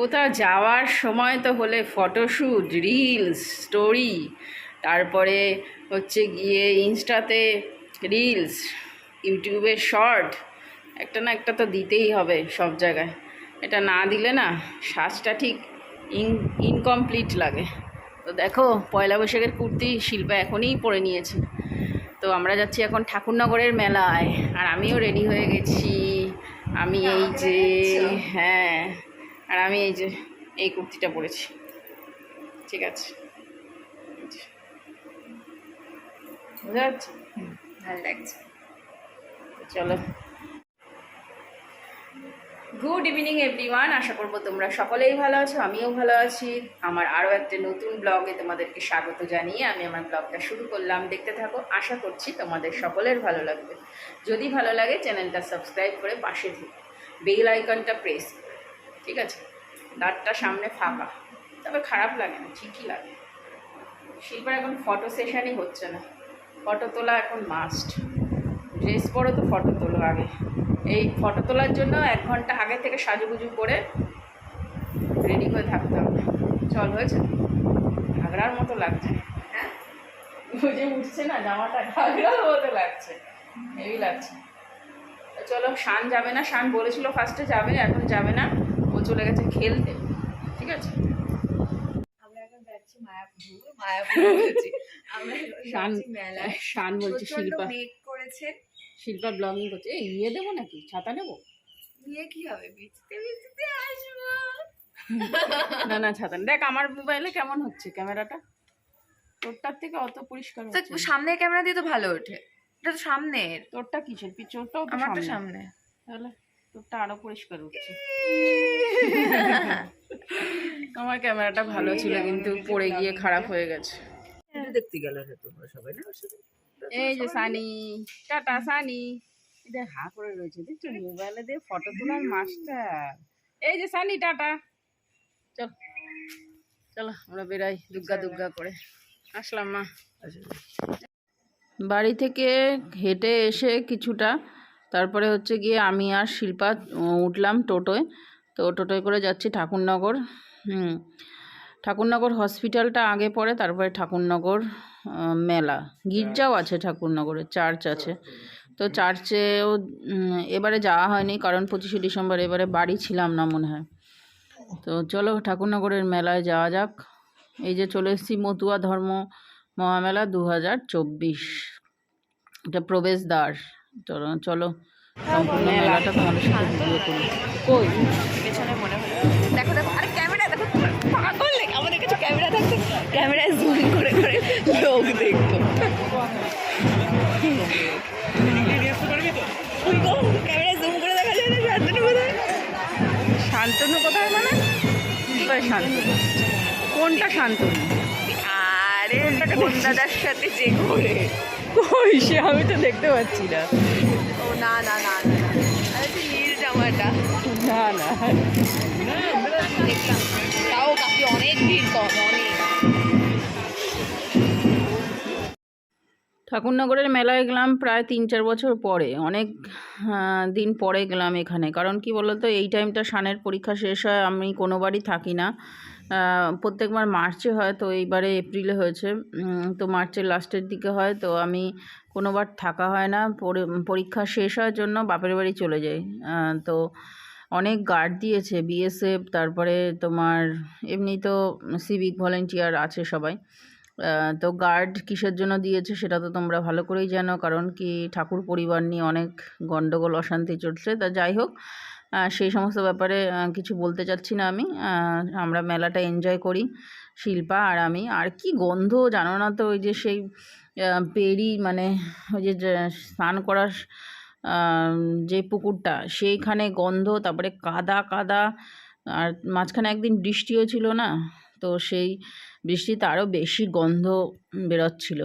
কোথাও যাওয়ার সময় তো হলে ফটোশ্যুট রিলস স্টোরি তারপরে হচ্ছে গিয়ে ইনস্টাতে রিলস ইউটিউবে শর্ট একটা না একটা তো দিতেই হবে সব জায়গায়। এটা না দিলে না সাজটা ঠিক ইন ইনকমপ্লিট লাগে। তো দেখো পয়লা বৈশাখের কুর্তি শিল্পা এখনই পরে নিয়েছে। তো আমরা যাচ্ছি এখন ঠাকুরনগরের মেলায়। আর আমিও রেডি হয়ে গেছি। আমি এই যে হ্যাঁ। আর আমি এই যে এই কুর্তিটা পরেছি। ঠিক আছে। এই যে। বুঝা যাচ্ছে? ভালো লাগছে। চলো। গুড ইভিনিং এভরিওয়ান আশা করব তোমরা সকলেই ভালো আছো আমিও ভালো আছি। আমার আরও একটা নতুন ব্লগে তোমাদেরকে স্বাগত জানিয়ে আমি আমার ব্লগটা শুরু করলাম। দেখতে থাকো আশা করছি তোমাদের সকলের ভালো লাগবে। যদি ভালো লাগে চ্যানেলটা সাবস্ক্রাইব করে পাশে থেকে। বেল আইকনটা প্রেস করে। ঠিক আছে? দাঁতটা সামনে ফাঁকা। তবে খারাপ লাগে না, ঠিকই লাগে। শিল্পার এখন ফটো সেশনই হচ্ছে না। ফটো তোলা এখন মাস্ট ড্রেস পরে তো ফটো তোলো আগে। এই ফটো তোলার জন্য এক ঘণ্টা আগে থেকে সাজুগুজু করে রেডি হয়ে থাকতে হবে। চল, হয়েছে? ঘাগড়ার মতো লাগছে। হ্যাঁ? যে উঠছে না জামাটা ঘাগড়ার মতো লাগছে। হেভি লাগছে। চলো, শান যাবে না? শান বলেছিল ফার্স্টে যাবে, এখন যাবে না। চলে গেছে খেলতে। ঠিক আছে? আমরা আমরা শিল্পা। ব্লগিং করছে। ইয়ে দেবো নাকি? ছাতা নেব? নিয়ে কি হবে? ভিজতে ভিজতে আসব। না না ছাতা দেখ আমার মোবাইলে কেমন হচ্ছে ক্যামেরাটা? তোরটার থেকে অত পরিষ্কার তো হচ্ছে সামনের ক্যামেরা দিয়ে তো ভালো ওঠে। এটা তো সামনের। তোরটা কিসের? পিছনটাও তো সামনে সামনে। তাহলে? তোরটা আরও পরিষ্কার হচ্ছে আমার ক্যামেরাটা ভালো ছিল কিন্তু পড়ে গিয়ে খারাপ হয়ে গেছে। দেখতে গেল তোমরা সবাই না এই যে সানি। টাটা সানি। এটা হা করে রয়েছে দেখছ? মোবাইলে দিয়ে ফটো তোলার মাস্টার। এই যে সানি টাটা। চল চলো আমরা বেরাই দুগ্গা দুগ্গা করে। আসলাম মা। বাড়ি থেকে হেঁটে এসে কিছুটা তারপরে হচ্ছে গিয়ে আমি আর শিল্পা উঠলাম টোটোয়। তো টোটোয় করে যাচ্ছি ঠাকুরনগর। হুম। ঠাকুরনগর হসপিটালটা আগে পড়ে, তারপরে ঠাকুরনগর মেলা। গির্জাও আছে ঠাকুরনগরে, চার্চ আছে। তো চার্চেও এবারে যাওয়া হয়নি কারণ পঁচিশে ডিসেম্বর এবারে বাড়ি ছিলাম না মনে হয়। তো চলো ঠাকুরনগরের মেলায় যাওয়া যাক। এই যে চলে এসেছি মতুয়া ধর্ম মহামেলা দু হাজার চব্বিশ। এটা প্রবেশদ্বার। চলো চলো সম্পূর্ণ মেলাটা তোমাদের সাথে ভিডিও করি কই? পেছনে মনে হলো দেখো দেখো আরে ক্যামেরা দেখো পাগল আমাদের কাছে ক্যামেরা ক্যামেরায় জুম করে করে লোক দেখতো ক্যামেরায় জুম করে দেখা যায় না শান্তনু কোথায়? শান্তনু কোথায় মানে? শান্তনু? কোনটা শান্তনু? আরে কোন দাদার সাথে যে করে। কই সে আমি তো দেখতে পাচ্ছি না। ও না না না না নীল জামাটা। না না। দেখলাম তাও কাকি অনেক ভিড় কম অনেক। ঠাকুরনগরের মেলায় গেলাম প্রায় তিন চার বছর পরে। অনেক দিন পরে গেলাম এখানে। কারণ কি বলতো এই টাইমটা সানের পরীক্ষা শেষ হয় আমি কোনোবারই থাকি না। প্রত্যেকবার মার্চে হয়, তো এইবারে এপ্রিলে হয়েছে। তো মার্চের লাস্টের দিকে হয়, তো আমি কোনোবার থাকা হয় না। পরীক্ষা শেষ হওয়ার জন্য বাপের বাড়ি চলে যাই। তো অনেক গার্ড দিয়েছে বিএসএফ তারপরে তোমার এমনি তো সিভিক ভলেন্টিয়ার আছে সবাই। তো গার্ড কিসের জন্য দিয়েছে সেটা তো তোমরা ভালো করেই জানো, কারণ কি ঠাকুর পরিবার নিয়ে অনেক গণ্ডগোল অশান্তি চলছে। তা যাই হোক সেই সমস্ত ব্যাপারে কিছু বলতে চাচ্ছি না আমি। আমরা মেলাটা এনজয় করি, শিল্পা আর আমি। আর কি গন্ধ জানো না তো, ওই যে সেই পেরি মানে ওই যে স্নান করার যে পুকুরটা, সেইখানে গন্ধ, তারপরে কাদা কাদা, আর মাঝখানে একদিন বৃষ্টিও ছিল না, তো সেই বৃষ্টিতে আরও বেশি গন্ধ বেরোচ্ছিল।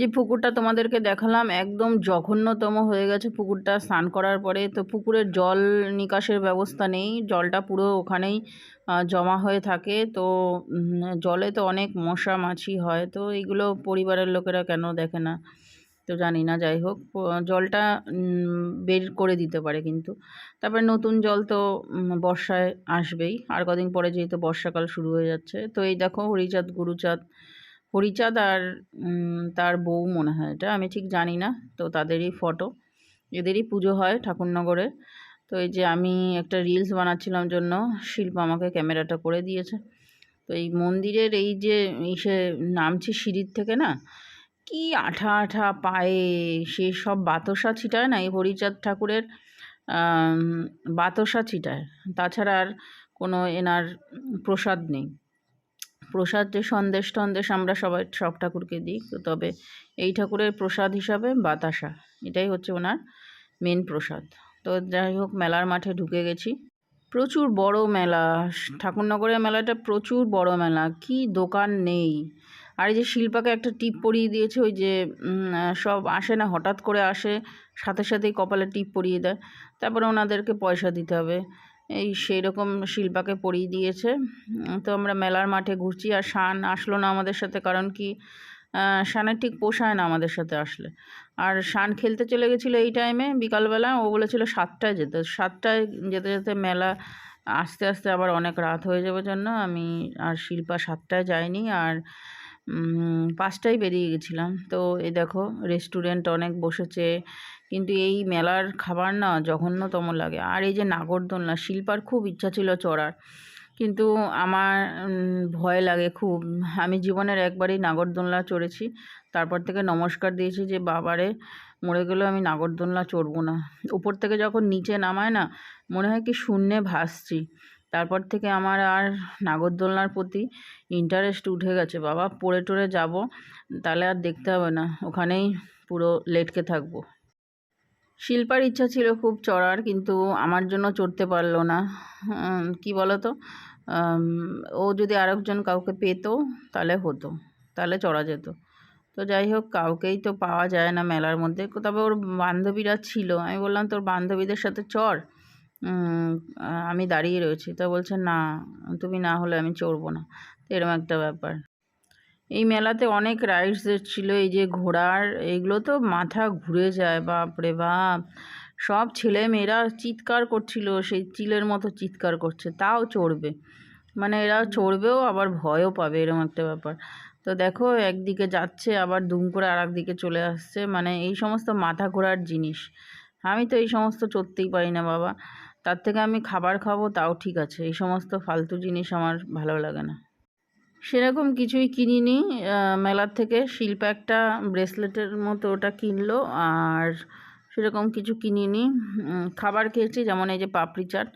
যে পুকুরটা তোমাদেরকে দেখালাম একদম জঘন্যতম হয়ে গেছে পুকুরটা স্নান করার পরে। তো পুকুরের জল নিকাশের ব্যবস্থা নেই, জলটা পুরো ওখানেই জমা হয়ে থাকে। তো জলে তো অনেক মশা মাছি হয়, তো এইগুলো পরিবারের লোকেরা কেন দেখে না? তো জানি না, যাই হোক জলটা বের করে দিতে পারে কিন্তু। তারপরে নতুন জল তো বর্ষায় আসবেই। আর কদিন পরে যেহেতু বর্ষাকাল শুরু হয়ে যাচ্ছে, তো এই দেখো হরিচাঁদ, গুরুচাঁদ হরিচাঁদ আর তার বউ মনে হয় এটা, আমি ঠিক জানি না, তো তাদেরই ফটো এদেরই পুজো হয় ঠাকুরনগরে। তো এই যে আমি একটা রিলস বানাচ্ছিলাম জন্য, শিল্প আমাকে ক্যামেরাটা করে দিয়েছে। তো এই মন্দিরের এই যে ইসে নামছি সিঁড়ির থেকে না, কি আঠা আঠা পায়ে সে সব বাতাসা ছিটায় না, এই হরিচাঁদ ঠাকুরের বাতাসা ছিটায়। তাছাড়া আর কোনো এনার প্রসাদ নেই। প্রসাদ যে সন্দেশ টন্দেশ আমরা সবাই সব ঠাকুরকে দিই তবে এই ঠাকুরের প্রসাদ হিসাবে বাতাসা, এটাই হচ্ছে ওনার মেন প্রসাদ। তো যাই হোক, মেলার মাঠে ঢুকে গেছি। প্রচুর বড় মেলা, ঠাকুরনগরের মেলাটা প্রচুর বড় মেলা, কি দোকান নেই। আর এই যে শিল্পাকে একটা টিপ পরিয়ে দিয়েছে, ওই যে সব আসে না, হঠাৎ করে আসে, সাথে সাথেই কপালে টিপ পরিয়ে দেয়, তারপরে ওনাদেরকে পয়সা দিতে হবে। এই সেই রকম শিল্পাকে পরিয়ে দিয়েছে। তো আমরা মেলার মাঠে ঘুরছি। আর শান আসলো না আমাদের সাথে, কারণ কি শানের ঠিক পোষায় না আমাদের সাথে আসলে। আর শান খেলতে চলে গেছিল এই টাইমে বিকালবেলা। ও বলেছিল সাতটায় যেতে। সাতটায় যেতে যেতে মেলা আস্তে আস্তে আবার অনেক রাত হয়ে যাবে জন্য আমি আর শিল্পা সাতটায় যাইনি আর পাঁচটায় বেরিয়ে গেছিলাম। তো এই দেখো রেস্টুরেন্ট অনেক বসেছে। কিন্তু এই মেলার খাবার না জঘন্যতম লাগে। আর এই যে নাগরদোলনা, শিল্পার খুব ইচ্ছা ছিল চড়ার। কিন্তু আমার ভয় লাগে খুব। আমি জীবনের একবারই নাগরদোলনা চড়েছি। তারপর থেকে নমস্কার দিয়েছি যে, বাবারে, মরে গেলেও আমি নাগরদোলনা চড়বো না। উপর থেকে যখন নিচে নামায় না, মনে হয় কি শূন্যে ভাসছি। তারপর থেকে আমার আর নাগরদোলনার প্রতি ইন্টারেস্ট উঠে গেছে। বাবা, পড়ে টরে যাব, তাহলে আর দেখতে হবে না। ওখানেই পুরো লেটকে থাকব। শিল্পার ইচ্ছা ছিল খুব চড়ার, কিন্তু আমার জন্য চড়তে পারল না। কি বলো তো ও যদি আরেকজন কাউকে পেতো, তাহলে হতো, তাহলে চড়া যেত। তো যাই হোক, কাউকেই তো পাওয়া যায় না মেলার মধ্যে। তবে ওর বান্ধবীরা ছিল। আমি বললাম, তোর বান্ধবীদের সাথে চড়। আমি দাঁড়িয়ে রয়েছি। তা বলছে, না, তুমি না হলে আমি চড়বো না। তো এরকম একটা ব্যাপার। এই মেলাতে অনেক রাইডস ছিল, এই যে ঘোড়ার এইগুলো তো মাথা ঘুরে যায়, বাপ রে বাপ। সব ছেলে মেয়েরা চিৎকার করছিল, সেই চিলের মতো চিৎকার করছে, তাও চড়বে। মানে এরা চড়বেও, আবার ভয়ও পাবে, এরকম একটা ব্যাপার। তো দেখো, একদিকে যাচ্ছে, আবার দুম করে আর দিকে চলে আসছে। মানে এই সমস্ত মাথা ঘোরার জিনিস। আমি তো এই সমস্ত চড়তেই পারি না, বাবা। তার থেকে আমি খাবার খাব, তাও ঠিক আছে। এই সমস্ত ফালতু জিনিস আমার ভালো লাগে না। সেরকম কিছুই কিনিনি। মেলার থেকে শিল্পা একটা ব্রেসলেটের মতো ওটা কিনলো আর সেরকম কিছু কিনিনি। খাবার খেয়েছি, যেমন এই যে পাপড়ি চাট।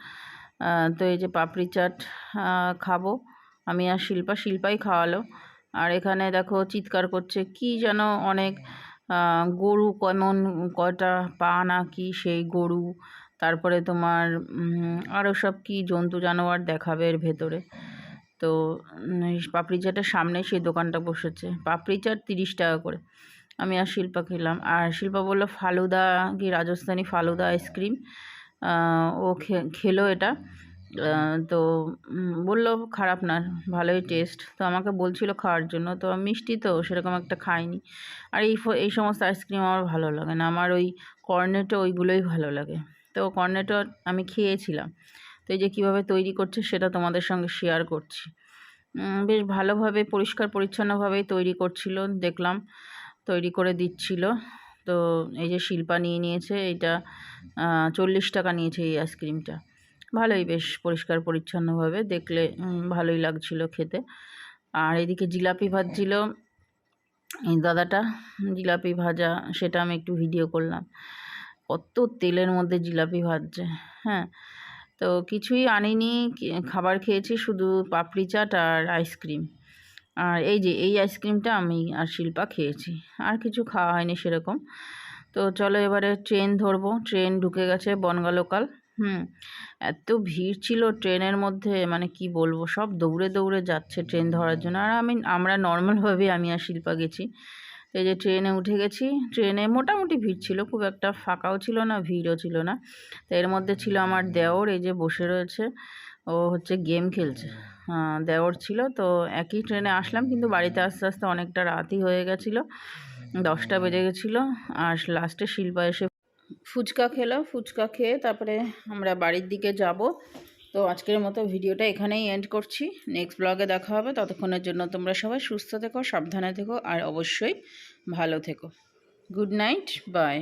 তো এই যে পাপড়ি চাট খাব। আমি আর শিল্পা, শিল্পাই খাওয়ালো। আর এখানে দেখো চিৎকার করছে, কি যেন অনেক গরু কেমন কয়টা পা না কি সেই গরু? তারপরে তোমার আরও সব কি জন্তু জানোয়ার দেখাবে এর ভেতরে। তো পাপড়ি চাটের সামনে সেই দোকানটা বসেছে। পাপড়ি চাট তিরিশ টাকা করে। আমি আর শিল্পা খেলাম। আর শিল্পা বলল, ফালুদা কি রাজস্থানি ফালুদা আইসক্রিম ও খেলো এটা। তো বলল, খারাপ না, ভালোই টেস্ট তো আমাকে বলছিল খাওয়ার জন্য। তো মিষ্টি তো, সেরকম একটা খাইনি। আর এই এই সমস্ত আইসক্রিম আমার ভালো লাগে না। আমার ওই কর্নেটো ওইগুলোই ভালো লাগে। তো কর্নেটো আমি খেয়েছিলাম। তো এই যে কীভাবে তৈরি করছে সেটা তোমাদের সঙ্গে শেয়ার করছি। বেশ ভালোভাবে, পরিষ্কার পরিচ্ছন্নভাবেই তৈরি করছিল, দেখলাম, তৈরি করে দিচ্ছিল। তো এই যে শিল্পা নিয়ে নিয়েছে, এটা চল্লিশ টাকা নিয়েছে এই আইসক্রিমটা ভালোই, বেশ পরিষ্কার পরিচ্ছন্নভাবে, দেখলে ভালোই লাগছিল খেতে। আর এদিকে জিলাপি ভাজছিল, এই দাদাটা, জিলাপি ভাজা, সেটা আমি একটু ভিডিও করলাম। কত তেলের মধ্যে জিলাপি ভাজছে। হ্যাঁ তো কিছুই আনিনি খাবার খেয়েছি শুধু পাপড়ি চাট আর আইসক্রিম আর এই যে, এই আইসক্রিমটা আমি আর শিল্পা খেয়েছি। আর কিছু খাওয়া হয়নি সেরকম। তো চলো এবারে ট্রেন ধরবো। ট্রেন ঢুকে গেছে বনগা লোকাল হুম, এত ভিড় ছিল ট্রেনের মধ্যে মানে কি বলব, সব দৌড়ে দৌড়ে যাচ্ছে ট্রেন ধরার জন্য। আর আমি, আমরা নর্মালভাবে আমি আর শিল্পা গেছি। এই যে ট্রেনে উঠে গেছি। ট্রেনে মোটামুটি ভিড় ছিল, খুব একটা ফাঁকাও ছিল না, ভিড়ও ছিল না। তো এর মধ্যে ছিল আমার দেওর, এই যে বসে রয়েছে। ও হচ্ছে গেম খেলছে। দেওর ছিল, তো একই ট্রেনে আসলাম, কিন্তু বাড়িতে আস্তে আস্তে অনেকটা রাতই হয়ে গেছিল। দশটা বেজে গেছিল, আর লাস্টে শিল্পা এসে ফুচকা খেলো। ফুচকা খেয়ে তারপরে আমরা বাড়ির দিকে যাব। তো আজকের মতো ভিডিওটা এখানেই এন্ড করছি। নেক্সট ব্লগে দেখা হবে। ততক্ষণের জন্য তোমরা সবাই সুস্থ থেকো, সাবধানে থেকো, আর অবশ্যই ভালো থেকো। Good night bye